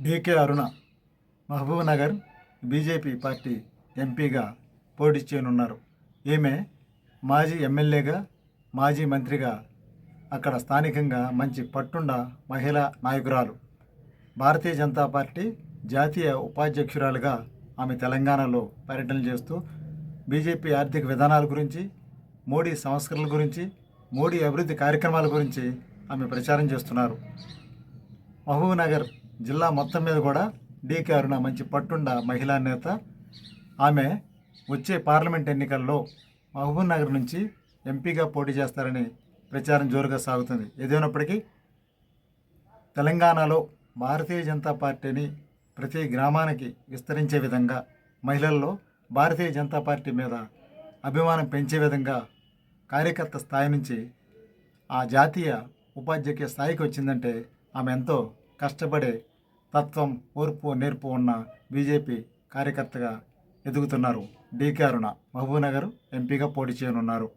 DK Aruna Mahabubnagar BJP party ఎంపీగా పోటీ చేయనున్నారు. ఈమె మాజీ ఎమ్మెల్యేగా మాజీ మంత్రిగా అక్కడ స్థానికంగా మంచి పట్టుండ మహిళా నాయకురాలు. భారతీయ జనతా పార్టీ జాతీయ ఉపాధ్యక్షురాలుగా ఆమె తెలంగాణలో పర్యటన చేస్తూ బీజేపీ ఆర్థిక విధానాల గురించి మోడీ సంస్కరణల గురించి మోడీ అభివృద్ధి కార్యక్రమాల గురించి ఆమె ప్రచారం చేస్తున్నారు. మహబూబ్ నగర్ జిల్లా మొత్తం మీద కూడా డీకే అరుణ మంచి పట్టుండ మహిళా నేత. ఆమె వచ్చే పార్లమెంట్ ఎన్నికల్లో మహబూబ్ నగర్ నుంచి ఎంపీగా పోటీ చేస్తారని ప్రచారం జోరుగా సాగుతుంది. ఏదైనప్పటికీ తెలంగాణలో భారతీయ జనతా పార్టీని ప్రతి గ్రామానికి విస్తరించే విధంగా మహిళల్లో భారతీయ జనతా పార్టీ మీద అభిమానం పెంచే విధంగా కార్యకర్త స్థాయి నుంచి ఆ జాతీయ ఉపాధ్యక్ష స్థాయికి వచ్చిందంటే ఆమె ఎంతో కష్టపడే తత్వం ఓర్పు నేర్పు ఉన్న బీజేపీ కార్యకర్తగా ఎదుగుతున్నారు. డీకే అరుణ మహబూబ్నగర్ ఎంపీగా పోటీ చేయనున్నారు.